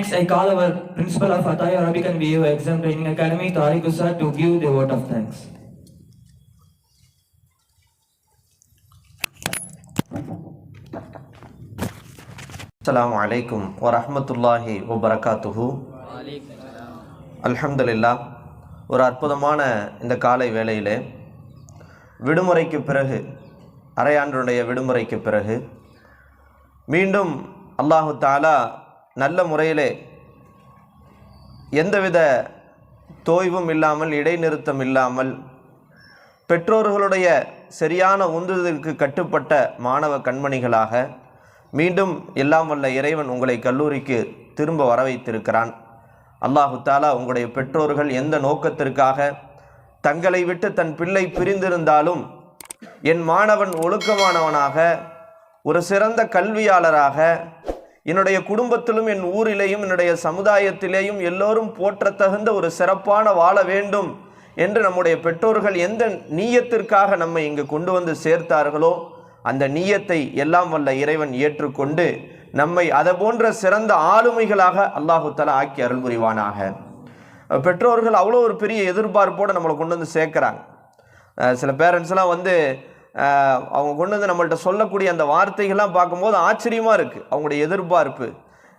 Next, I call our principal of Atay Arabic and VU Exam Training Academy, Tariq Usad, to give the vote of thanks. அஸ்ஸலாமு அலைக்கும் வரஹ்மத்துல்லாஹி வபரகாத்துஹு அல்ஹம்துலில்லா ஒரு அற்புதமான இந்த காலை வேளையிலே விடுமுறைக்கு பிறகு அரையாண்டுடைய விடுமுறைக்கு பிறகு மீண்டும் அல்லாஹு தாலா நல்ல முறையிலே எந்தவித தோய்வும் இல்லாமல் இடைநிறுத்தம் இல்லாமல் பெற்றோர்களுடைய சரியான உந்துதலுக்கு கட்டுப்பட்ட மாணவ கண்மணிகளாக மீண்டும் எல்லாம் வல்ல இறைவன் உங்களை கல்லூரிக்கு திரும்ப வர வைத்திருக்கிறான் அல்லாஹு தாலா உங்களுடைய பெற்றோர்கள் எந்த நோக்கத்திற்காக தங்களை விட்டு தன் பிள்ளை பிரிந்திருந்தாலும் என் மாணவன் ஒழுக்கமானவனாக ஒரு சிறந்த கல்வியாளராக என்னுடைய குடும்பத்திலும் என் ஊரிலேயும் என்னுடைய சமுதாயத்திலேயும் எல்லோரும் போற்றத்தகுந்த ஒரு சிறப்பான வாழ வேண்டும் என்று நம்முடைய பெற்றோர்கள் எந்த நீயத்திற்காக நம்மை இங்கு கொண்டு வந்து சேர்த்தார்களோ அந்த நீயத்தை எல்லாம் வல்ல இறைவன் ஏற்றுக்கொண்டு நம்மை அதை போன்ற சிறந்த ஆளுமைகளாக அல்லாஹுத்தலா ஆக்கி அருள் புரிவானாக. பெற்றோர்கள் அவ்வளோ ஒரு பெரிய எதிர்பார்ப்போடு நம்மளை கொண்டு வந்து சேர்க்குறாங்க. சில பேரண்ட்ஸ்லாம் வந்து அவங்க கொண்டு வந்து நம்மள்கிட்ட சொல்லக்கூடிய அந்த வார்த்தைகள்லாம் பார்க்கும்போது ஆச்சரியமாக இருக்குது அவங்களுடைய எதிர்பார்ப்பு.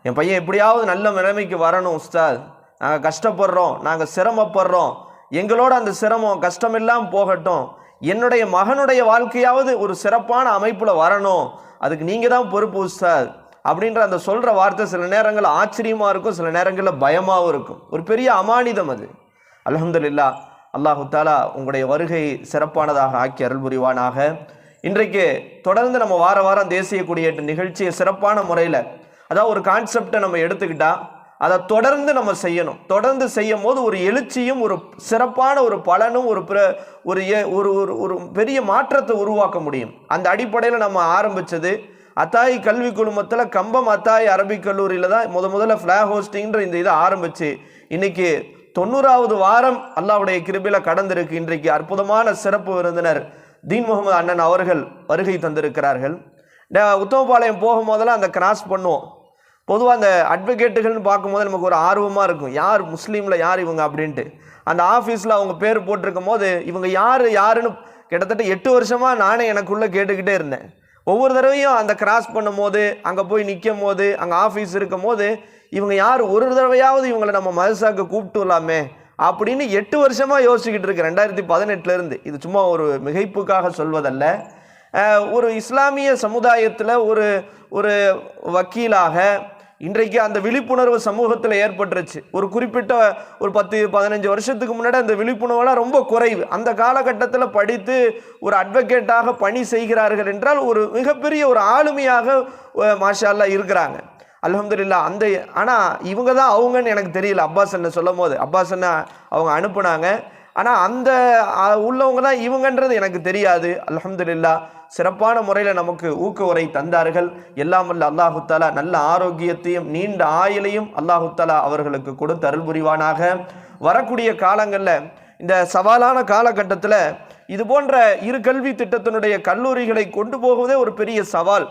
என் பையன் எப்படியாவது நல்ல நிலைமைக்கு வரணும் உஸ்தாத். நாங்கள் கஷ்டப்படுறோம் நாங்கள் சிரமப்படுறோம். எங்களோட அந்த சிரமம் கஷ்டமெல்லாம் போகட்டும். என்னுடைய மகனுடைய வாழ்க்கையாவது ஒரு சிறப்பான அமைப்பில் வரணும். அதுக்கு நீங்கள் தான் பொறுப்பு உஸ்தாத். அப்படின்ற அந்த சொல்கிற வார்த்தை சில நேரங்களில் ஆச்சரியமாக இருக்கும் சில நேரங்களில் பயமாகவும் இருக்கும். ஒரு பெரிய அமானிதம் அது. அலமதுல்லா அல்லாஹு தாலா உங்களுடைய வருகை சிறப்பானதாக ஆக்கி அருள் புரிவானாக இன்றைக்கு தொடர்ந்து நம்ம வார வாரம் தேசிய கொடியேற்ற நிகழ்ச்சியை சிறப்பான முறையில் அதாவது ஒரு கான்செப்டை நம்ம எடுத்துக்கிட்டால் அதை தொடர்ந்து நம்ம செய்யணும். தொடர்ந்து செய்யும் போது ஒரு எழுச்சியும் ஒரு சிறப்பான ஒரு பலனும் ஒரு பிற ஒரு ஏ- ஒரு ஒரு ஒரு பெரிய மாற்றத்தை உருவாக்க முடியும். அந்த அடிப்படையில் நம்ம ஆரம்பிச்சது அத்தாய் கல்வி குழுமத்தில் கம்பம் அத்தாய் அரபிக் கல்லூரியில் தான் முத முதல்ல ஃப்ளாக் ஹோஸ்டிங்கிற இந்த இதை ஆரம்பித்து இன்றைக்கி தொண்ணூறாவது வாரம் அல்லாவுடைய கிருபில கடந்திருக்கு. இன்றைக்கு அற்புதமான சிறப்பு விருந்தினர் தீன் முகமது அண்ணன் அவர்கள் வருகை தந்திருக்கிறார்கள். நான் உத்தமபாளையம் போகும்போதெல்லாம் அந்த கிராஸ் பண்ணுவோம். பொதுவாக அந்த அட்வொகேட்டுகள்னு பார்க்கும்போது நமக்கு ஒரு ஆர்வமாக இருக்கும். யார் முஸ்லீமில் யார் இவங்க அப்படின்ட்டு. அந்த ஆஃபீஸில் அவங்க பேர் போட்டிருக்கும் போது இவங்க யார் யாருன்னு கிட்டத்தட்ட எட்டு வருஷமாக நானே எனக்குள்ளே கேட்டுக்கிட்டே இருந்தேன். ஒவ்வொரு தடவையும் அந்த கிராஸ் பண்ணும்போது அங்கே போய் நிற்கும் போது அங்கே ஆஃபீஸ் இருக்கும் போது இவங்க யார்? ஒரு தடவையாவது இவங்களை நம்ம மதசாக்க கூப்பிட்டு வரலாமே அப்படின்னு எட்டு வருஷமாக யோசிச்சுக்கிட்டு இருக்கு. ரெண்டாயிரத்தி பதினெட்டுலேருந்து இது சும்மா ஒரு மிகைப்புக்காக சொல்வதல்ல. ஒரு இஸ்லாமிய சமுதாயத்தில் ஒரு ஒரு வக்கீலாக இன்றைக்கு அந்த விழிப்புணர்வு சமூகத்தில் ஏற்பட்டுருச்சு. ஒரு குறிப்பிட்ட ஒரு பத்து பதினஞ்சு வருஷத்துக்கு முன்னாடி அந்த விழிப்புணர்வுலாம் ரொம்ப குறைவு. அந்த காலகட்டத்தில் படித்து ஒரு அட்வொகேட்டாக பணி செய்கிறார்கள் என்றால் ஒரு மிகப்பெரிய ஒரு ஆளுமையாக மாஷால்லாம் இருக்கிறாங்க. அலமதுல்லா அந்த ஆனால் இவங்க தான் அவங்கன்னு எனக்கு தெரியல. அப்பாஸ் அண்ணன் சொல்லும் போது அப்பாஸ் அண்ணன் அவங்க அனுப்புனாங்க. ஆனால் அந்த உள்ளவங்க தான் இவங்கன்றது எனக்கு தெரியாது. அல்ஹம்துலில்லா சிறப்பான முறையில் நமக்கு ஊக்க உரை தந்தார்கள். எல்லாம் வல்ல அல்லாஹுத்தாலா நல்ல ஆரோக்கியத்தையும் நீண்ட ஆயுளையும் அல்லாஹுத்தாலா அவர்களுக்கு கொடுத்து அருள் புரிவானாக. வரக்கூடிய காலங்களில் இந்த சவாலான காலகட்டத்தில் இது போன்ற இரு கல்வி திட்டத்தினுடைய கல்லூரிகளை கொண்டு போகுவதே ஒரு பெரிய சவால்.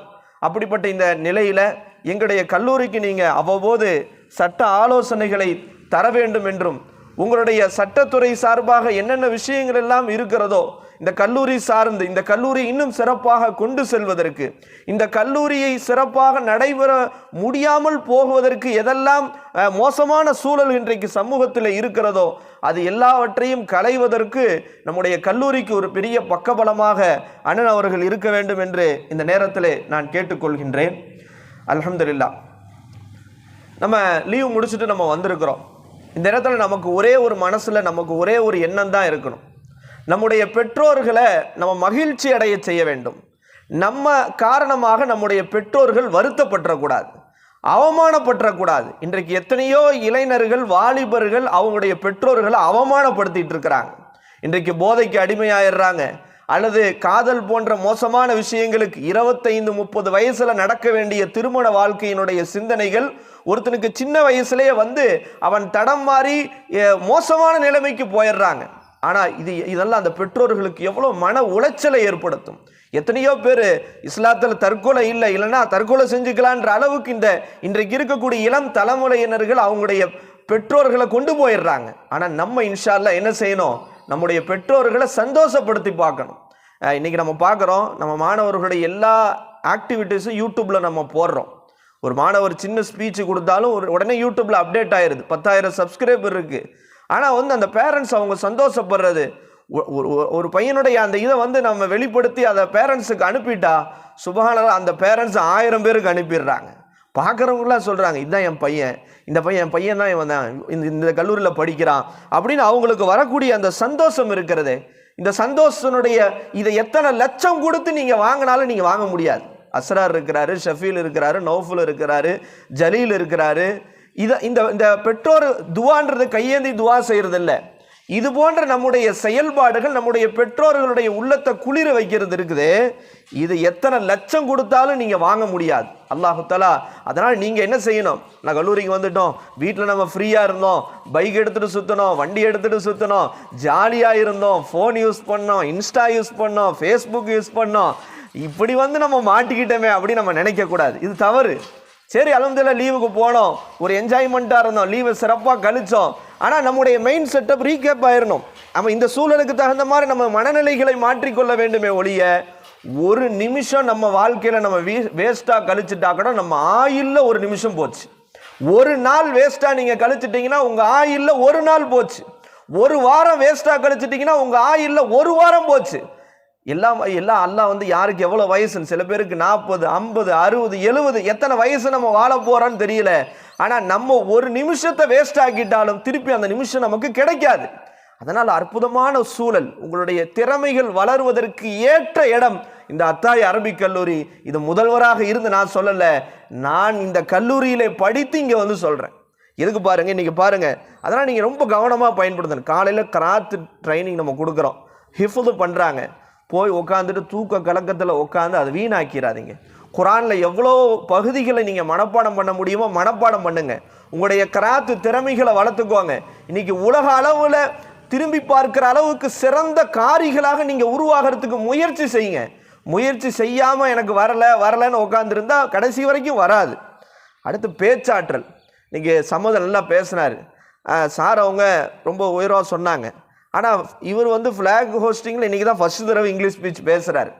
அப்படிப்பட்ட இந்த நிலையில் எங்களுடைய கல்லூரிக்கு நீங்கள் அவ்வப்போது சட்ட ஆலோசனைகளை தர வேண்டும் என்றும் உங்களுடைய சட்டத்துறை சார்பாக என்னென்ன விஷயங்கள் எல்லாம் இருக்கிறதோ இந்த கல்லூரி சார்ந்து இந்த கல்லூரி இன்னும் சிறப்பாக கொண்டு செல்வதற்கு இந்த கல்லூரியை சிறப்பாக நடைபெற முடியாமல் போகுவதற்கு எதெல்லாம் மோசமான சூழல் இன்றைக்கு சமூகத்தில் இருக்கிறதோ அது எல்லாவற்றையும் களைவதற்கு நம்முடைய கல்லூரிக்கு ஒரு பெரிய பக்கபலமாக அண்ணன் அவர்கள் இருக்க வேண்டும் என்று இந்த நேரத்தில் நான் கேட்டுக்கொள்கின்றேன். அலமதுல்லா நம்ம லீவ் முடிச்சுட்டு நம்ம வந்திருக்கிறோம். இந்த நேரத்தில் நமக்கு ஒரே ஒரு மனசில் நமக்கு ஒரே ஒரு எண்ணம் தான் இருக்கணும். நம்முடைய பெற்றோர்களை நம்ம மகிழ்ச்சி அடைய செய்ய வேண்டும். நம்ம காரணமாக நம்முடைய பெற்றோர்கள் வருத்தப்பட்டுறக்கூடாது அவமானப்பட்டுறக்கூடாது இன்றைக்கு எத்தனையோ இளைஞர்கள் வாலிபர்கள் அவங்களுடைய பெற்றோர்களை அவமானப்படுத்திட்டு இருக்கிறாங்க. இன்றைக்கு போதைக்கு அடிமையாயிடுறாங்க. அல்லது காதல் போன்ற மோசமான விஷயங்களுக்கு இருபத்தைந்து முப்பது வயசுல நடக்க வேண்டிய திருமண வாழ்க்கையினுடைய சிந்தனைகள் ஒருத்தனுக்கு சின்ன வயசுலேயே வந்து அவன் தடம் மாறி மோசமான நிலைமைக்கு போயிடுறாங்க. ஆனால் இது இதெல்லாம் அந்த பெற்றோர்களுக்கு எவ்வளோ மன உளைச்சலை ஏற்படுத்தும். எத்தனையோ பேர் இஸ்லாத்தில் தற்கொலை இல்லை இல்லைன்னா தற்கொலை செஞ்சுக்கலான்ற அளவுக்கு இந்த இன்றைக்கு இருக்கக்கூடிய இளம் தலைமுறையினர்கள் அவங்களுடைய பெற்றோர்களை கொண்டு போயிடுறாங்க. ஆனால் நம்ம இன்ஷால்ல என்ன செய்யணும்? நம்முடைய பெற்றோர்களை சந்தோஷப்படுத்தி பார்க்கணும். இன்றைக்கி நம்ம பார்க்குறோம் நம்ம மாணவர்களுடைய எல்லா ஆக்டிவிட்டீஸும் யூடியூப்பில் நம்ம போடுறோம். ஒரு மாணவர் சின்ன ஸ்பீச் கொடுத்தாலும் ஒரு உடனே யூடியூப்பில் அப்டேட் ஆயிடுது பத்தாயிரம் சப்ஸ்கிரைபர் இருக்குது ஆனால் வந்து அந்த பேரண்ட்ஸ் அவங்க சந்தோஷப்படுறது ஒ- ஒரு பையனுடைய அந்த இதை வந்து நம்ம வெளிப்படுத்தி அதை பேரண்ட்ஸுக்கு அனுப்பிட்டா சுபகான அந்த பேரண்ட்ஸ் ஆயிரம் பேருக்கு அனுப்பிடுறாங்க. பார்க்குறவங்களாம் சொல்கிறாங்க இதுதான் என் பையன் இந்த பையன் என் பையன் தான் இவன் தான் இந்த இந்த கல்லூரியில் படிக்கிறான் அப்படின்னு அவங்களுக்கு வரக்கூடிய அந்த சந்தோஷம் இருக்கிறது. இந்த சந்தோஷனுடைய இதை எத்தனை லட்சம் கொடுத்து நீங்கள் வாங்கினாலும் நீங்கள் வாங்க முடியாது. அஸ்ரார் இருக்கிறாரு ஷஃபீல் இருக்கிறாரு நௌஃபுல் இருக்கிறாரு ஜலீல் இருக்கிறாரு. இதை இந்த இந்த பெற்றோர் துவான்றது கையேந்தி துவா செய்கிறது இல்லை இது போன்ற நம்முடைய செயல்பாடுகள் நம்முடைய பெற்றோர்களுடைய உள்ளத்தை குளிர வைக்கிறது இருக்குது. இது எத்தனை லட்சம் கொடுத்தாலும் நீங்கள் வாங்க முடியாது. அல்லாஹுத்தலா அதனால் நீங்கள் என்ன செய்யணும்? நான் கல்லூரிக்கு வந்துட்டோம். வீட்டில் நம்ம ஃப்ரீயாக இருந்தோம். பைக் எடுத்துகிட்டு சுற்றணும் வண்டி எடுத்துகிட்டு சுற்றணும் ஜாலியாக இருந்தோம். ஃபோன் யூஸ் பண்ணோம். இன்ஸ்டா யூஸ் பண்ணோம். ஃபேஸ்புக் யூஸ் பண்ணோம். இப்படி வந்து நம்ம மாட்டிக்கிட்டோமே அப்படின்னு நம்ம நினைக்கக்கூடாது இது தவறு. சரி அலமதுல்லா லீவுக்கு போனோம். ஒரு என்ஜாய்மெண்ட்டாக இருந்தோம். லீவை சிறப்பாக கழிச்சோம். ஆனால் நம்முடைய மெயின் செட்டப் ரீகேப் ஆயிடணும் நம்ம இந்த சூழலுக்கு தகுந்த மாதிரி நம்ம மனநிலைகளை மாற்றிக்கொள்ள வேண்டுமே ஒழிய ஒரு நிமிஷம் நம்ம வாழ்க்கையில் நம்ம வீ வேஸ்ட்டாக கழிச்சிட்டா கூட நம்ம ஆயில்ல ஒரு நிமிஷம் போச்சு. ஒரு நாள் வேஸ்ட்டாக நீங்கள் கழிச்சிட்டிங்கன்னா உங்கள் ஆயில்ல ஒரு நாள் போச்சு. ஒரு வாரம் வேஸ்ட்டாக கழிச்சிட்டிங்கன்னா உங்கள் ஆயில்ல ஒரு வாரம் போச்சு. எல்லாம் எல்லாம் அல்லாஹ் வந்து யாருக்கு எவ்வளோ வயசுன்னு சில பேருக்கு நாற்பது ஐம்பது அறுபது எழுபது எத்தனை வயசு நம்ம வாழ போகிறோன்னு தெரியல. ஆனால் நம்ம ஒரு நிமிஷத்தை வேஸ்ட் ஆக்கிட்டாலும் திருப்பி அந்த நிமிஷம் நமக்கு கிடைக்காது. அதனால் அற்புதமான சூழல் உங்களுடைய திறமைகள் வளர்வதற்கு ஏற்ற இடம் இந்த அத்தாய் அரபிக் கல்லூரி. இது முதல்வராக இருந்து நான் சொல்லலை நான் இந்த கல்லூரியிலே படித்து இங்கே வந்து சொல்கிறேன் எதுக்கு பாருங்க இன்றைக்கி பாருங்க. அதனால் நீங்கள் ரொம்ப கவனமாக பயன்படுத்தணும். காலையில் கிராத்து ட்ரைனிங் நம்ம கொடுக்குறோம். ஹிஃபுது பண்ணுறாங்க போய் உட்காந்துட்டு தூக்க கலக்கத்தில் உட்காந்து அதை வீணாக்கிறாதீங்க. குரானில் எவ்வளோ பகுதிகளை நீங்கள் மனப்பாடம் பண்ண முடியுமோ மனப்பாடம் பண்ணுங்க. உங்களுடைய கராத்து திறமைகளை வளர்த்துக்கோங்க. இன்னைக்கு உலக அளவில் திரும்பி பார்க்குற அளவுக்கு சிறந்த காரிகளாக நீங்கள் உருவாகிறதுக்கு முயற்சி செய்யுங்க. முயற்சி செய்யாமல் எனக்கு வரலை வரலைன்னு உட்காந்துருந்தா கடைசி வரைக்கும் வராது. அடுத்து பேச்சாற்றல். நீங்கள் சம்மதம் நல்லா பேசினார். சார் அவங்க ரொம்ப உயர்வாக சொன்னாங்க. ஆனால் இவர் வந்து ஃப்ளாக் ஹோஸ்டிங்கில் இன்றைக்கி தான் ஃபஸ்ட்டு தடவை இங்கிலீஷ் ஸ்பீச் பேசுகிறாரு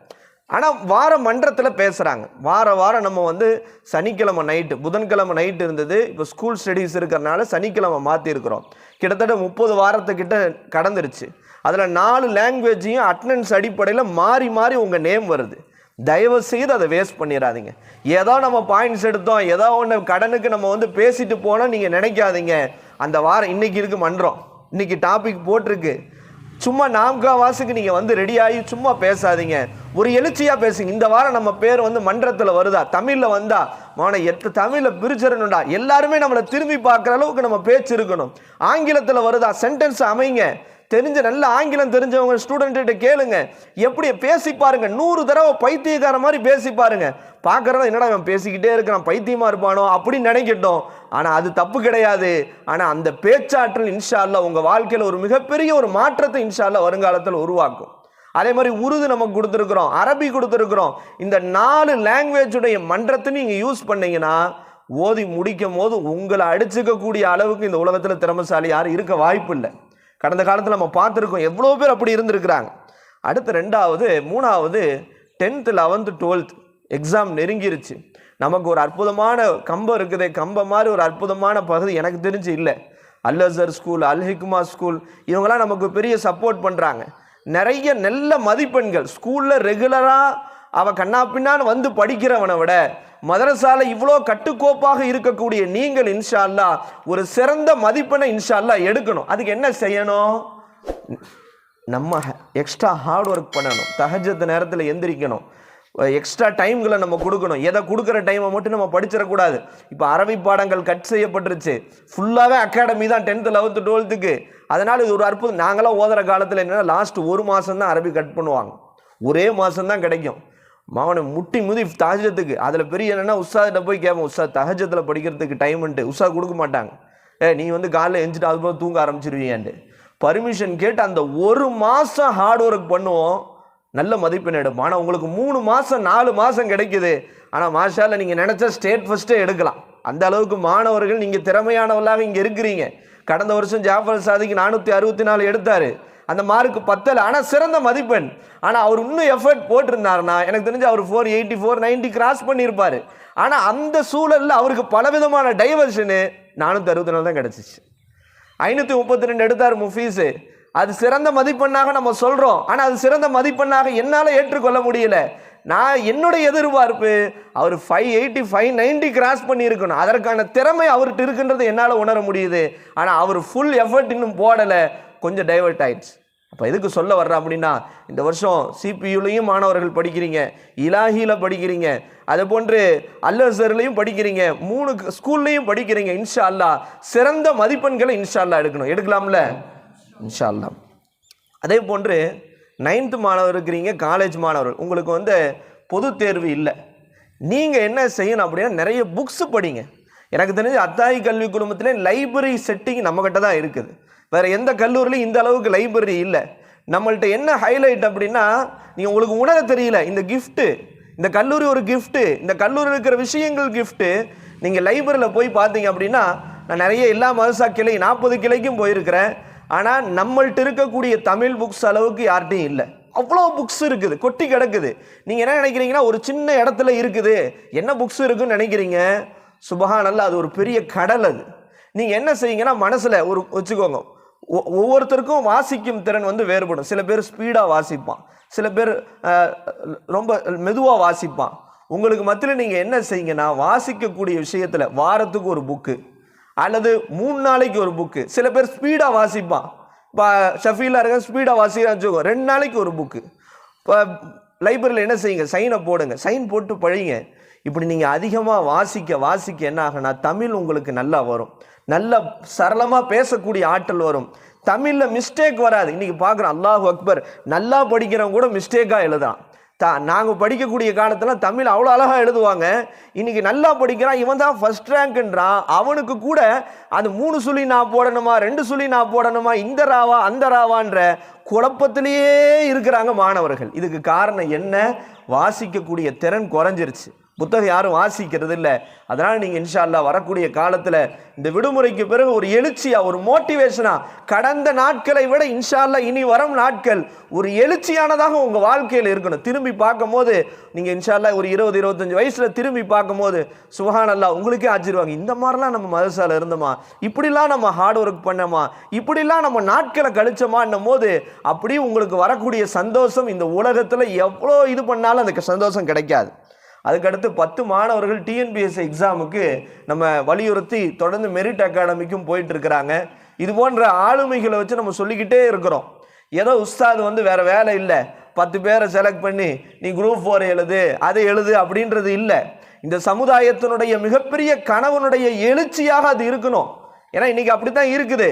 ஆனால் வார மன்றத்தில் பேசுகிறாங்க வார வாரம் நம்ம வந்து சனிக்கிழமை நைட்டு புதன்கிழமை நைட்டு இருந்தது. இப்போ ஸ்கூல் ஸ்டடீஸ் இருக்கிறனால சனிக்கிழமை மாற்றிருக்கிறோம் கிட்டத்தட்ட முப்பது வாரத்துக்கிட்ட கடந்துருச்சு. அதில் நாலு லாங்குவேஜையும் அட்டண்டன்ஸ் அடிப்படையில் மாறி மாறி உங்கள் நேம் வருது. தயவு செய்து அதை வேஸ்ட் பண்ணிடாதீங்க. ஏதோ நம்ம பாயிண்ட்ஸ் எடுத்தோம். ஏதோ ஒன்று கடனுக்கு நம்ம வந்து பேசிட்டு போனால் நீங்கள் நினைக்காதீங்க. அந்த வாரம் இன்னைக்கு இருக்கு மன்றம். இன்னைக்கு டாபிக் போட்டிருக்கு. சும்மா நாம்கா வாசுக்கு நீங்கள் வந்து ரெடி ஆகி சும்மா பேசாதீங்க. ஒரு எழுச்சியாக பேசுங்க. இந்த வாரம் நம்ம பேர் வந்து மன்றத்தில் வருதா? தமிழில் வந்தா? மானை எத்த தமிழில் பிரிச்சிடணும்டா எல்லாருமே நம்மளை திரும்பி பார்க்குற அளவுக்கு நம்ம பேச்சு இருக்கணும். ஆங்கிலத்தில் வருதா? சென்டென்ஸ் அமைங்க. தெரிஞ்ச நல்ல ஆங்கிலம் தெரிஞ்சவங்க ஸ்டூடெண்ட்டு கேளுங்க. எப்படி பேசி பாருங்க. நூறு தடவை பைத்தியக்கார மாதிரி பேசி பாருங்க. பார்க்குறவன் என்னடா இவன் பேசிக்கிட்டே இருக்கிறான் பைத்தியமாக இருப்பானோ அப்படின்னு நினைக்கட்டும். ஆனால் அது தப்பு கிடையாது. ஆனால் அந்த பேச்சாற்றல் இன்ஷா உங்கள் வாழ்க்கையில் ஒரு மிகப்பெரிய ஒரு மாற்றத்தை இன்ஷா வருங்காலத்தில் உருவாக்கும். அதே மாதிரி உருது நமக்கு கொடுத்துருக்குறோம் அரபி கொடுத்துருக்குறோம். இந்த நாலு லாங்குவேஜுடைய மன்றத்தை நீங்கள் யூஸ் பண்ணீங்கன்னா ஓதி முடிக்கும் போது உங்களை அடிச்சுக்கக்கூடிய அளவுக்கு இந்த உலகத்தில் திறமசாலி யாரும் இருக்க வாய்ப்பு இல்லை. கடந்த காலத்தில் நம்ம பார்த்துருக்கோம் எவ்வளோ பேர் அப்படி இருந்திருக்கிறாங்க. அடுத்து ரெண்டாவது மூணாவது டென்த்து லெவன்த்து டுவெல்த் எக்ஸாம் நெருங்கிருச்சு. நமக்கு ஒரு அற்புதமான கம்பம் இருக்குது கம்பம் மாதிரி ஒரு அற்புதமான பகுதி எனக்கு தெரிஞ்சு இல்லை. அல் அசர் ஸ்கூல் அல் ஹிக்மா ஸ்கூல் இவங்கெல்லாம் நமக்கு பெரிய சப்போர்ட் பண்ணுறாங்க நிறைய நல்ல மதிப்பெண்கள் ஸ்கூலில் ரெகுலராக அவன் கண்ணா பின்னான்னு வந்து படிக்கிறவனை விட மதரசால இவ்வளோ கட்டுக்கோப்பாக இருக்கக்கூடிய நீங்கள் இன்ஷா ஒரு சிறந்த மதிப்பெண்ணை இன்ஷா எடுக்கணும். அதுக்கு என்ன செய்யணும்? நம்ம எக்ஸ்ட்ரா ஹார்ட் ஒர்க் பண்ணணும். தகஜத்து நேரத்தில் எந்திரிக்கணும். எக்ஸ்ட்ரா டைம்களை நம்ம கொடுக்கணும். எதை கொடுக்குற டைமை மட்டும் நம்ம படிச்சிடக்கூடாது. இப்போ அரபி பாடங்கள் கட் செய்யப்பட்டுருச்சு. ஃபுல்லாகவே அகாடமி தான் டென்த்து லெவன்த்து டுவெல்த்துக்கு அதனால் இது ஒரு அற்புதம். நாங்களாம் ஓதுற காலத்தில் என்னென்னா லாஸ்ட் ஒரு மாதம் தான் அரபி கட் பண்ணுவாங்க. ஒரே மாதம் தான் கிடைக்கும். மாவனை முட்டி முதி தஹஜத்துக்கு அதில் பெரிய என்னென்னா உஸ்தாதிட்ட போய் கேட்போம் உஷா தஹஜத்தில் படிக்கிறதுக்கு டைமுன்ட்டு உஷா கொடுக்க மாட்டாங்க. ஏ நீ வந்து காலைல அது அதுபோல் தூங்க ஆரம்பிச்சிருவீங்கன்ட்டு பர்மிஷன் கேட்டு அந்த ஒரு மாதம் ஹார்ட் ஒர்க் பண்ணுவோம். நல்ல மதிப்பெண் எடுப்போம். ஆனால் உங்களுக்கு மூணு மாதம் நாலு மாதம் கிடைக்குது. ஆனால் மாஷாவில் நீங்கள் நினச்சா ஸ்டேட் ஃபஸ்ட்டே எடுக்கலாம். அந்த அளவுக்கு மாணவர்கள் நீங்கள் திறமையானவர்களாக இங்கே இருக்கிறீங்க. கடந்த வருஷம் ஜாஃபர் சாதிக்கு நானூற்றி அறுபத்தி நாலு எடுத்தார். அந்த மார்க்கு பத்தலை. ஆனால் சிறந்த மதிப்பெண். ஆனால் அவர் இன்னும் எஃபர்ட் போட்டிருந்தாருன்னா எனக்கு தெரிஞ்சு அவர் four eighty four ninety cross பண்ணியிருப்பார். ஆனால் அந்த சூழலில் அவருக்கு பலவிதமான டைவர்ஷனு நானூற்றி அறுபத்தி நாலு தான் கிடச்சிச்சு. ஐநூற்றி முப்பத்தி ரெண்டு எடுத்தார் முஃபீஸு. அது சிறந்த மதிப்பெண்ணாக நம்ம சொல்கிறோம் ஆனால் அது சிறந்த மதிப்பெண்ணாக என்னால் ஏற்றுக்கொள்ள முடியல. நான் என்னுடைய எதிர்பார்ப்பு அவர் five eighty five ninety cross பண்ணியிருக்கணும். அதற்கான திறமை அவர்கிட்ட இருக்குன்றது என்னால் உணர முடியுது. ஆனால் அவர் ஃபுல் எஃபர்ட் இன்னும் போடலை. கொஞ்சம் டைவர்ட் ஆயிடுச்சு. அப்போ எதுக்கு சொல்ல வர்ற அப்படின்னா இந்த வருஷம் சிபியூலையும் மாணவர்கள் படிக்கிறீங்க இலாஹியில் படிக்கிறீங்க அது போன்று அல்லசர்லையும் படிக்கிறீங்க மூணு ஸ்கூல்லையும் படிக்கிறீங்க இன்ஷா அல்லா சிறந்த மதிப்பெண்களை இன்ஷா அல்லா எடுக்கணும். எடுக்கலாம்ல? இன்ஷா அல்லா அதே போன்று நைன்த்து மாணவர் இருக்கிறீங்க காலேஜ் மாணவர் உங்களுக்கு வந்து பொது தேர்வு இல்லை. நீங்கள் என்ன செய்யணும் அப்படின்னா நிறைய புக்ஸ் படிங்க. எனக்கு தெரிஞ்சு அத்தாயி கல்வி குழுமத்திலே லைப்ரரி செட்டிங் நம்மக்கிட்ட தான் இருக்குது. வேறு எந்த கல்லூரிலையும் இந்த அளவுக்கு லைப்ரரி இல்லை. நம்மள்ட்ட என்ன ஹைலைட் அப்படின்னா நீங்கள் உங்களுக்கு உணர தெரியல இந்த கிஃப்ட்டு இந்த கல்லூரி ஒரு கிஃப்ட்டு இந்த கல்லூரியில் இருக்கிற விஷயங்கள் கிஃப்ட்டு நீங்கள் லைப்ரரியில் போய் பார்த்தீங்க அப்படின்னா நான் நிறைய எல்லா மதுசா கிளை நாற்பது கிளைக்கும் போயிருக்கிறேன். ஆனால் நம்மள்ட்ட இருக்கக்கூடிய தமிழ் புக்ஸ் அளவுக்கு யார்கிட்டையும் இல்லை. அவ்வளோ புக்ஸ் இருக்குது கொட்டி கிடக்குது. நீங்கள் என்ன நினைக்கிறீங்கன்னா ஒரு சின்ன இடத்துல இருக்குது. என்ன புக்ஸ் இருக்குன்னு நினைக்கிறீங்க? சுபகானல்ல அது ஒரு பெரிய கடல் அது. நீங்கள் என்ன செய்யுங்கன்னா மனசில் ஒரு வச்சுக்கோங்க. ஒவ்வொருத்தருக்கும் வாசிக்கும் திறன் வந்து வேறுபடும். சில பேர் ஸ்பீடாக வாசிப்பான். சில பேர் ரொம்ப மெதுவாக வாசிப்பான். உங்களுக்கு மத்தியில் நீங்கள் என்ன செய்யுங்கன்னா வாசிக்கக்கூடிய விஷயத்தில் வாரத்துக்கு ஒரு புக்கு அல்லது மூணு நாளைக்கு ஒரு புக்கு சில பேர் ஸ்பீடாக வாசிப்பான். இப்போ ஷஃபீலாக இருக்க ஸ்பீடாக வாசிக்கிறான்னு வச்சுக்கோ ரெண்டு நாளைக்கு ஒரு புக்கு இப்போ லைப்ரரியில் என்ன செய்யுங்க சைனை போடுங்க. சைன் போட்டு பழிங்க இப்படி நீங்கள் அதிகமாக வாசிக்க வாசிக்க என்ன ஆகுனா தமிழ் உங்களுக்கு நல்லா வரும். நல்ல சரளமாக பேசக்கூடிய ஆற்றல் வரும். தமிழில் மிஸ்டேக் வராது. இன்றைக்கி பார்க்குறோம் அல்லாஹ் அக்பர் நல்லா படிக்கிறவங்க கூட மிஸ்டேக்காக எழுதான் தா நாங்கள் படிக்கக்கூடிய காலத்தில் தமிழ் அவ்வளோ அழகாக எழுதுவாங்க. இன்றைக்கி நல்லா படிக்கிறான் இவன் தான் ஃபஸ்ட் ரேங்க்குன்றான் அவனுக்கு கூட அது மூணு சுழி நான் போடணுமா ரெண்டு சுழி நான் போடணுமா இந்த ராவா அந்த ராவான்ற குழப்பத்திலேயே இருக்கிறாங்க மாணவர்கள். இதுக்கு காரணம் என்ன? வாசிக்கக்கூடிய திறன் குறைஞ்சிருச்சு. புத்தகம் யாரும் வாசிக்கிறது இல்லை அதனால் நீங்கள் இன்ஷா வரக்கூடிய காலத்தில் இந்த விடுமுறைக்கு பிறகு ஒரு எழுச்சியாக ஒரு மோட்டிவேஷனாக கடந்த நாட்களை விட இன்ஷா இனி வரும் நாட்கள் ஒரு எழுச்சியானதாக உங்கள் வாழ்க்கையில் இருக்கணும். திரும்பி பார்க்கும்போது நீங்கள் இன்ஷா ஒரு இருபது இருபத்தஞ்சி வயசில் திரும்பி பார்க்கும்போது சுபஹான் அல்லா உங்களுக்கே ஆச்சிருவாங்க இந்த மாதிரிலாம் நம்ம மதசால இருந்தோமா? இப்படிலாம் நம்ம ஹார்ட் ஒர்க் பண்ணோமா? இப்படிலாம் நம்ம நாட்களை கழிச்சோமான்னும் போது அப்படியே உங்களுக்கு வரக்கூடிய சந்தோஷம் இந்த உலகத்தில் எவ்வளோ இது பண்ணாலும் அதுக்கு சந்தோஷம் கிடைக்காது. அதுக்கடுத்து பத்து மாணவர்கள் டிஎன்பிஎஸ்சி எக்ஸாமுக்கு நம்ம வலியுறுத்தி தொடர்ந்து மெரிட் அகாடமிக்கும் போயிட்டு இருக்கிறாங்க இது போன்ற ஆளுமைகளை வச்சு நம்ம சொல்லிக்கிட்டே இருக்கிறோம். ஏதோ உஸ்தாது வந்து வேற வேலை இல்லை. பத்து பேரை செலக்ட் பண்ணி நீ குரூப் ஃபோர் எழுது அதை எழுது அப்படின்றது இல்லை. இந்த சமுதாயத்தினுடைய மிகப்பெரிய கணவனுடைய எழுச்சியாக அது இருக்கணும். ஏன்னா இன்னைக்கு அப்படி தான் இருக்குது.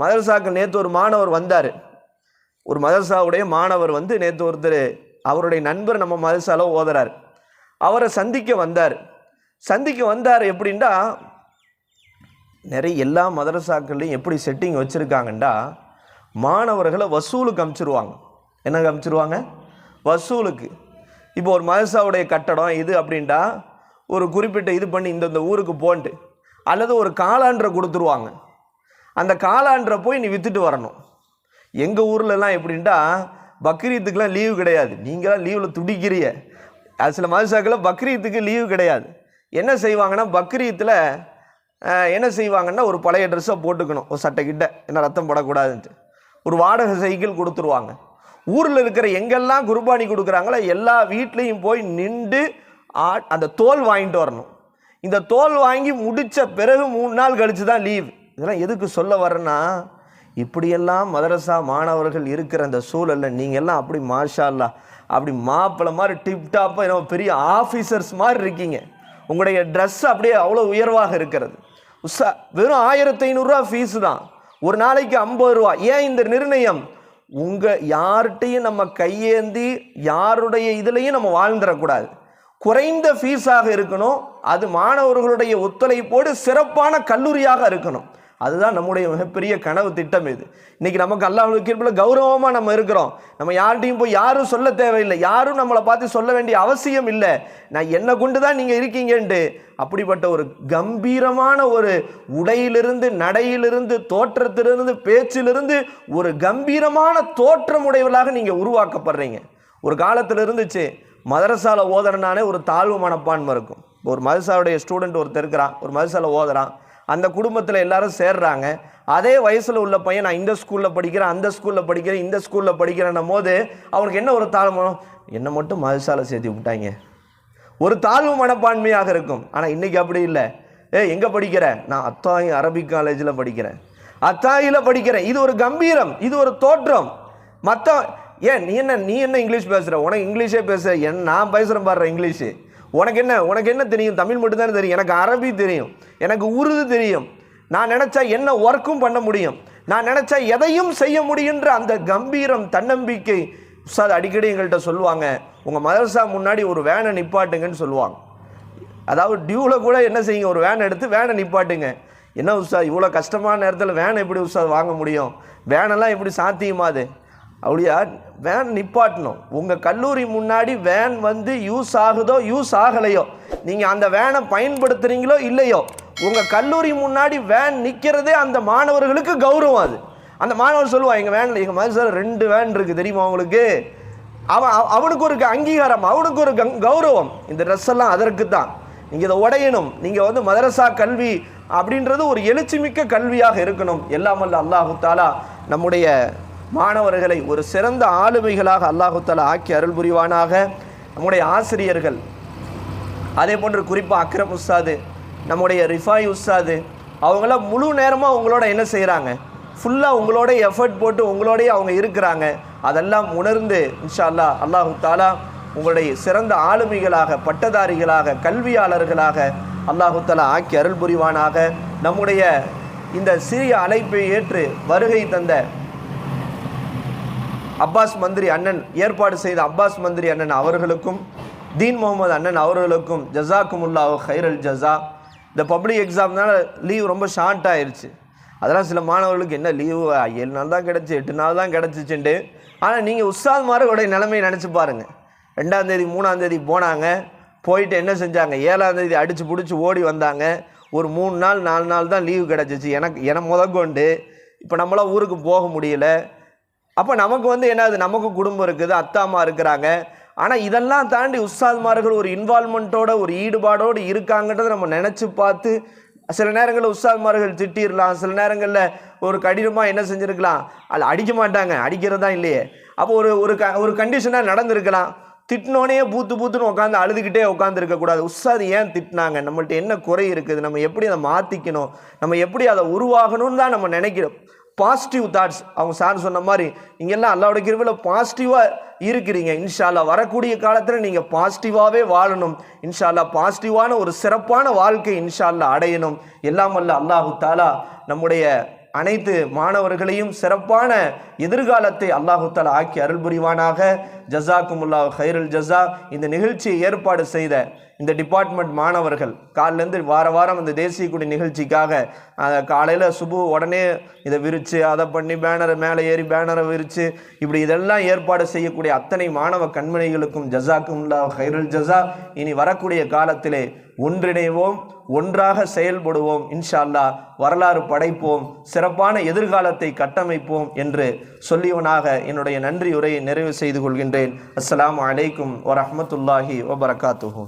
மதரசாக்கு நேற்று ஒரு மாணவர் வந்தார். ஒரு மதரசாவுடைய மாணவர் வந்து நேற்று ஒருத்தர் அவருடைய நண்பர் நம்ம மதரசாவில் ஓதுறார். அவரை சந்திக்க வந்தார். சந்திக்க வந்தார் எப்படின்னா நிறைய எல்லா மதரசாக்கள்லையும் எப்படி செட்டிங் வச்சுருக்காங்கண்டா? மாணவர்களை வசூலுக்கு அமுச்சிருவாங்க. என்ன அமுச்சிருவாங்க? வசூலுக்கு. இப்போ ஒரு மதரசாவுடைய கட்டடம் இது அப்படின்ட்டா ஒரு குறிப்பிட்ட இது பண்ணி இந்த இந்த ஊருக்கு போன்ட்டு. அல்லது ஒரு காலாண்டரை கொடுத்துருவாங்க. அந்த காலாண்டரை போய் நீ விற்றுட்டு வரணும். எங்கள் ஊர்லலாம் எப்படின்ட்டா பக்ரீத்துக்கெலாம் லீவு கிடையாது. நீங்களாம் லீவில் துடிக்கிறிய. அது சில மதுசாக்கில் பக்ரீத்துக்கு லீவு கிடையாது. என்ன செய்வாங்கன்னா பக்ரீத்தில் என்ன செய்வாங்கன்னா ஒரு பழைய ட்ரெஸ்ஸை போட்டுக்கணும். ஒரு சட்டைக்கிட்ட என்ன ரத்தம் படக்கூடாதுன்ட்டு. ஒரு வாடகை சைக்கிள் கொடுத்துருவாங்க. ஊரில் இருக்கிற எங்கெல்லாம் குர்பானி கொடுக்குறாங்களோ எல்லா வீட்லேயும் போய் நின்று அந்த தோல் வாங்கிட்டு வரணும். இந்த தோல் வாங்கி முடித்த பிறகு மூணு நாள் கழித்து தான் லீவ் இதெல்லாம் எதுக்கு சொல்ல வரேன்னா இப்படியெல்லாம் மதரசா மாணவர்கள் இருக்கிற அந்த சூழலில் நீங்கள் எல்லாம் அப்படி மாஷா அல்லா அப்படி மாப்பிள்ளை மாதிரி டிப்டாப்பாக என்ன பெரிய ஆஃபீஸர்ஸ் மாதிரி இருக்கீங்க. உங்களுடைய ட்ரெஸ் அப்படியே அவ்வளோ உயர்வாக இருக்கிறது. உஷா வெறும் ஆயிரத்தி ஐநூறுரூவா ஃபீஸு தான். ஒரு நாளைக்கு ஐம்பது ரூபா. ஏன் இந்த நிர்ணயம்? உங்கள் யார்கிட்டையும் நம்ம கையேந்தி யாருடைய இதுலேயும் நம்ம வாழ்ந்துடக்கூடாது. குறைந்த ஃபீஸாக இருக்கணும். அது மாணவர்களுடைய ஒத்துழைப்போடு சிறப்பான கல்லூரியாக இருக்கணும். அதுதான் நம்முடைய மிகப்பெரிய கனவு திட்டம் இது. இன்றைக்கி நமக்கு அல்லாஹ் கிருபில் கௌரவமாக நம்ம இருக்கிறோம். நம்ம யார்கிட்டையும் போய் யாரும் சொல்ல தேவையில்லை. யாரும் நம்மளை பார்த்து சொல்ல வேண்டிய அவசியம் இல்லை. நான் என்னை கொண்டு தான் நீங்கள் இருக்கீங்கன்ட்டு அப்படிப்பட்ட ஒரு கம்பீரமான ஒரு உடையிலிருந்து நடையிலிருந்து தோற்றத்திலிருந்து பேச்சிலிருந்து ஒரு கம்பீரமான தோற்றமுடையவர்களாக நீங்கள் உருவாக்கப்படுறீங்க. ஒரு காலத்தில் இருந்துச்சு மதரசாவில் ஓதுறனாலே ஒரு தாழ்வு மனப்பான்மை இருக்கும். ஒரு மதரசாவுடைய ஸ்டூடெண்ட் ஒருத்தர் இருக்கிறான். ஒரு மதரசால ஓதுறான். அந்த குடும்பத்தில் எல்லாரும் சேர்றாங்க. அதே வயசில் உள்ள பையன் நான் இந்த ஸ்கூலில் படிக்கிறேன் அந்த ஸ்கூலில் படிக்கிறேன் இந்த ஸ்கூலில் படிக்கிறேன்னும் போது அவனுக்கு என்ன ஒரு தாழ்வு என்னை மட்டும் மதரசால சேர்த்து விட்டாங்க ஒரு தாழ்வு மனப்பான்மையாக இருக்கும். ஆனால் இன்னைக்கு அப்படி இல்லை. ஏ எங்கே படிக்கிற? நான் அத்தாயி அரபிக் காலேஜில் படிக்கிறேன். அத்தாயில் படிக்கிறேன். இது ஒரு கம்பீரம். இது ஒரு தோற்றம். மற்ற ஏன் நீ என்ன நீ என்ன இங்கிலீஷ் பேசுகிற உனக்கு இங்கிலீஷே பேசுகிற என் நான் பேசுகிறேன் பாடுற இங்கிலீஷு. உனக்கு என்ன உனக்கு என்ன தெரியும்? தமிழ் மட்டும்தானே தெரியும். எனக்கு அரபி தெரியும். எனக்கு உருது தெரியும். நான் நினச்சா என்ன ஒர்க்கும் பண்ண முடியும்? நான் நினச்சா எதையும் செய்ய முடியுன்ற அந்த கம்பீரம் தன்னம்பிக்கை உஸ்தாத் அடிக்கடி எங்கள்கிட்ட சொல்லுவாங்க. உங்கள் மதரசா முன்னாடி ஒரு வேனை நிப்பாட்டுங்கன்னு சொல்லுவாங்க. அதாவது டியூவில் கூட என்ன செய்யுங்க? ஒரு வேன் எடுத்து வேனை நிப்பாட்டுங்க. என்ன உஸ்தாத் இவ்வளோ கஷ்டமான நேரத்தில் வேனை எப்படி உஸ்தாத் வாங்க முடியும்? வேனெல்லாம் எப்படி சாத்தியமாது அப்படியா? வேன் நிப்பாட்டணும். உங்கள் கல்லூரி முன்னாடி வேன் வந்து யூஸ் ஆகுதோ யூஸ் ஆகலையோ நீங்கள் அந்த வேனை பயன்படுத்துகிறீங்களோ இல்லையோ உங்கள் கல்லூரி முன்னாடி வேன் நிற்கிறதே அந்த மாணவர்களுக்கு கௌரவம் அது. அந்த மாணவர் சொல்லுவான் எங்கள் வேனில் எங்கள் மாதிரி சார் ரெண்டு வேன் இருக்குது தெரியுமா உங்களுக்கு? அவன் அவனுக்கு ஒரு அங்கீகாரம் அவனுக்கு ஒரு கங்- கௌரவம். இந்த ட்ரெஸ் எல்லாம் அதற்கு தான். நீங்கள் இதை உடையணும். நீங்கள் வந்து மதரசா கல்வி அப்படின்றது ஒரு எழுச்சிமிக்க கல்வியாக இருக்கணும். எல்லாம் அல்லாஹு தாலா நம்முடைய மாணவர்களை ஒரு சிறந்த ஆளுமைகளாக அல்லாஹு ஆக்கி அருள் புரிவானாக. நம்முடைய ஆசிரியர்கள் அதே போன்று குறிப்பாக அக்ரம் உஸ்தாது நம்முடைய ரிஃபாய் உஸ்தாது அவங்களாம் முழு நேரமாக உங்களோட என்ன செய்கிறாங்க ஃபுல்லாக உங்களோட எஃபர்ட் போட்டு உங்களோடையே அவங்க இருக்கிறாங்க. அதெல்லாம் உணர்ந்து இன்ஷா அல்லாஹ் அல்லாஹு தாலா உங்களுடைய சிறந்த ஆளுமைகளாக பட்டதாரிகளாக கல்வியாளர்களாக அல்லாஹு தாலா ஆக்கி அருள் புரிவானாக. நம்முடைய இந்த சிறிய அழைப்பை ஏற்று வருகை தந்த அப்பாஸ் மந்திரி அண்ணன் ஏற்பாடு செய்த அப்பாஸ் மந்திரி அண்ணன் அவர்களுக்கும் தீன் முகமது அண்ணன் அவர்களுக்கும் ஜசாக்குமுல்லா ஹைரல் ஜஸா. இந்த பப்ளிக் எக்ஸாம்னால லீவ் ரொம்ப ஷார்ட் ஆயிடுச்சு அதெல்லாம் சில மாணவர்களுக்கு என்ன லீவு ஏழு நாள் தான் கிடச்சி எட்டு நாள் தான் கிடச்சிச்சுண்டு ஆனால் நீங்கள் உஸ்தாத் மாரோடைய நிலைமையை நினச்சி பாருங்கள் ரெண்டாந்தேதி மூணாந்தேதி போனாங்க. போயிட்டு என்ன செஞ்சாங்க? ஏழாந்தேதி அடித்து பிடிச்சி ஓடி வந்தாங்க. ஒரு மூணு நாள் நாலு நாள் தான் லீவு கிடச்சிச்சு. எனக்கு என முதற்கொண்டு. இப்போ நம்மளாம் ஊருக்கு போக முடியல. அப்போ நமக்கு வந்து என்னது? நமக்கு குடும்பம் இருக்குது அத்தா அம்மா இருக்கிறாங்க. ஆனால் இதெல்லாம் தாண்டி உஸ்தாத்மார்கள் ஒரு இன்வால்மெண்ட்டோட ஒரு ஈடுபாடோடு இருக்காங்கன்றதை நம்ம நினச்சி பார்த்து சில நேரங்களில் உஸ்தாத்மார்கள் திட்டிடலாம் சில நேரங்களில் ஒரு கடினமாக என்ன செஞ்சுருக்கலாம்? அதில் அடிக்க மாட்டாங்க. அடிக்கிறது தான் இல்லையே. அப்போ ஒரு ஒரு க ஒரு கண்டிஷனாக நடந்திருக்கலாம். திட்டினோனே பூத்து பூத்துன்னு உட்காந்து அழுதுகிட்டே உட்காந்து இருக்கக்கூடாது உஸ்தாது ஏன் திட்டினாங்க? நம்மள்ட்ட என்ன குறை இருக்குது? நம்ம எப்படி அதை மாற்றிக்கணும் நம்ம எப்படி அதை உருவாகணும்னு தான் நம்ம நினைக்கிறோம். பாசிட்டிவ் தாட்ஸ் அவங்க சார் சொன்ன மாதிரி நீங்கள்லாம் அல்லாவோட கிருவில் பாசிட்டிவாக இருக்கிறீங்க. இன்ஷால்லா வரக்கூடிய காலத்தில் நீங்கள் பாசிட்டிவாகவே வாழணும். இன்ஷால்லா பாசிட்டிவான ஒரு சிறப்பான வாழ்க்கை இன்ஷால்லா அடையணும். எல்லாம் வல்ல அல்லாஹு தாலா நம்முடைய அனைத்து மாணவர்களையும் சிறப்பான எதிர்காலத்தை அல்லாஹு தாலா ஆக்கி அருள் புரிவானாக ஜசாக்குமுல்லா ஹைருல் ஜஸா. இந்த நிகழ்ச்சியை ஏற்பாடு செய்த இந்த டிபார்ட்மெண்ட் மாணவர்கள் காலிலேருந்து வார வாரம் இந்த தேசிய கொடி நிகழ்ச்சிக்காக காலையில் சுபு உடனே இதை விரித்து அதை பண்ணி பேனரை மேலே ஏறி பேனரை விரித்து இப்படி இதெல்லாம் ஏற்பாடு செய்யக்கூடிய அத்தனை மாணவ கண்மணிகளுக்கும் ஜசாக்குமுல்லா ஹைருல் ஜஸா. இனி வரக்கூடிய காலத்திலே ஒன்றிணைவோம் ஒன்றாக செயல்படுவோம் இன்ஷா அல்லாஹ் வரலாறு படைப்போம் சிறப்பான எதிர்காலத்தை கட்டமைப்போம் என்று சொல்லியவனாக என்னுடைய நன்றி உரையை நிறைவு செய்து கொள்கின்றேன். அஸ்லாம் அலைக்கும் வரமத்துல்லாஹி வபரகாத்துஹூ.